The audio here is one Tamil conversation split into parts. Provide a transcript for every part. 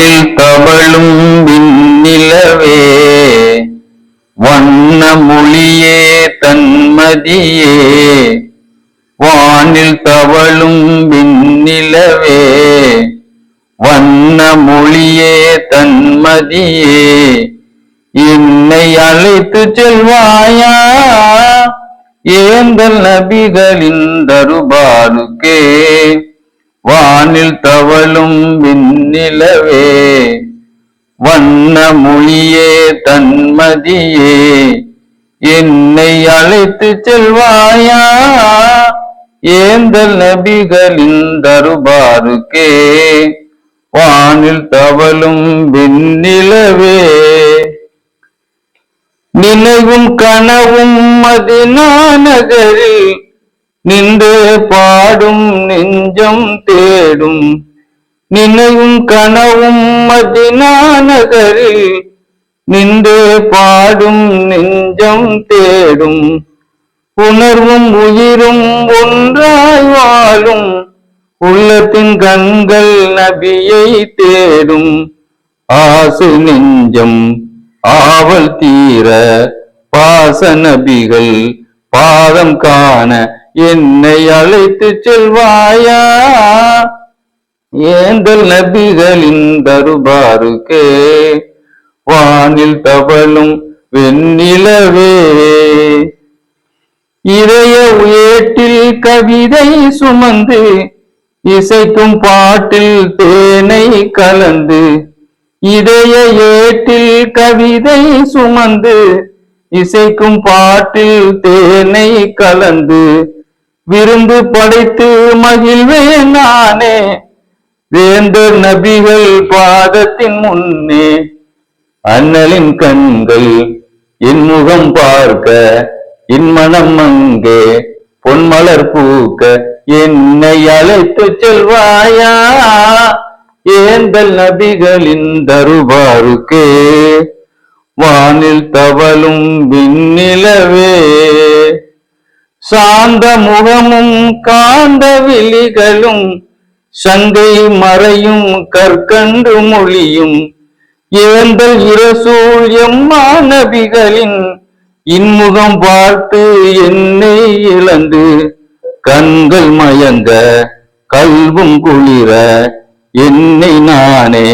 வானில் தவழும் விண்ணிலவே வண்ண மொழியே தன்மதியே வானில் தவழும் விண்ணிலவே வண்ண மொழியே தன்மதியே. என்னை அழைத்து செல்வாயா? ஏந்தல் நபிகளின் தருபாருக்கே. வானில் தவழும் விண்ணிலவே வண்ண மொழியே தன்மதியே என்னை அழைத்து செல்வாயா? ஏந்தல் நபிகளின் தருபாருக்கே வானில் தவழும் விண்ணிலவே. நினைவும் கனவும் மதினா நகரில் நின்று பாடும் நெஞ்சம் தேடும் நினைவும் கனவும் மதினா நகரில் நின்று பாடும் நெஞ்சம் தேடும் உணர்வும் உயிரும் ஒன்றாய் வாழும் உள்ளத்தின் கண்கள் நபியை தேடும் ஆசை நெஞ்சம் ஆவல் தீர பாச நபிகள் பாதம் காண என்னை அழைத்து செல்வாயா? ஏந்தல் நபிகளின் தருபாருக்கே வானில் தவழும் வெண்ணிலவே. இதய உயேட்டில் கவிதை சுமந்து இசைக்கும் பாட்டில் தேனை கலந்து இதய ஏட்டில் கவிதை சுமந்து இசைக்கும் பாட்டில் தேனை கலந்து விருந்து படைத்து மகிழ்வேன் நானே. வேந்தர் நபிகள் பாதத்தின் முன்னே அண்ணலின் கண்கள் என் முகம் பார்க்க என் மனம் அங்கே பொன்மலர் பூக்க என்னை அழைத்து செல்வாயா? ஏந்தல் நபிகளின் தருபாருக்கே வானில் தவழும் விண்ணிலவே. சாந்த முகமும் காந்த விழிகளும் சங்கை மறையும் கற்கண்டு மொழியும் ஏந்தல் இரசூல் எம்மா இன்முகம் பார்த்து என்னை இழந்து கண்கள் மயங்க கல்வும் குளிர என்னை நானே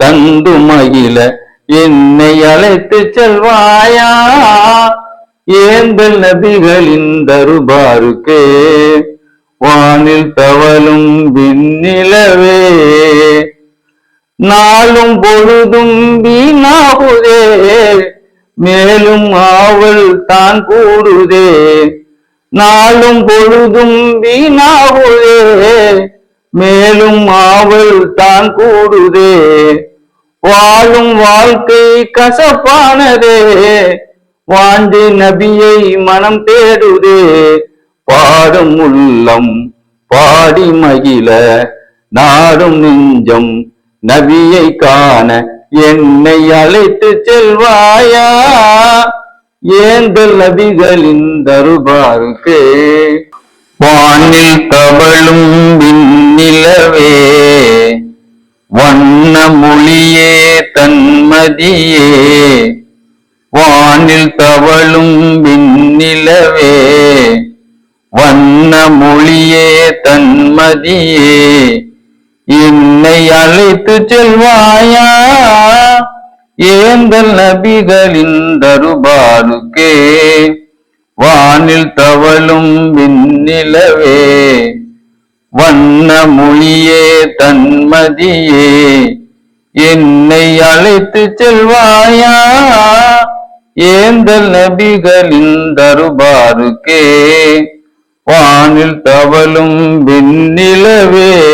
தந்து மகிழ என்னை அழைத்து செல்வாயா? ஏந்தல் நபிகளின் தருபாருக்கே வானில் தவழும் விண்ணிலவே. நாளும் பொழுதும் வீணாகுதே மேலும் ஆவல் தான் கூடுதே. நாளும் பொழுதும் வீணாகுதே மேலும் ஆவல் தான் கூடுதே. வாழும் வாழ்க்கை கசப்பானதே வாழ்ந்து நபியை மனம் தேடுதே. பாடும் உள்ளம் பாடி மகிழ நாடும் நெஞ்சம் நபியை காண என்னை அழைத்து செல்வாயா? ஏந்தல் நபிகளின் தருபாருக்கு? வானில் தவழும் விண்ணிலவே வண்ண மொழியே தன்மதியே. வானில் தவழும் விண்ணிலவே வண்ண மொழியே தன்மதியே. என்னை அழைத்து செல்வாயா? ஏந்தல் நபிகளின் தருபாருக்கே. வானில் தவழும் விண்ணிலவே வண்ண மொழியே தன்மதியே. என்னை அழைத்து செல்வாயா? ஏந்தல் நபிகளின் தருபாருக்கே. வானில் தவழும் விண்ணிலவே.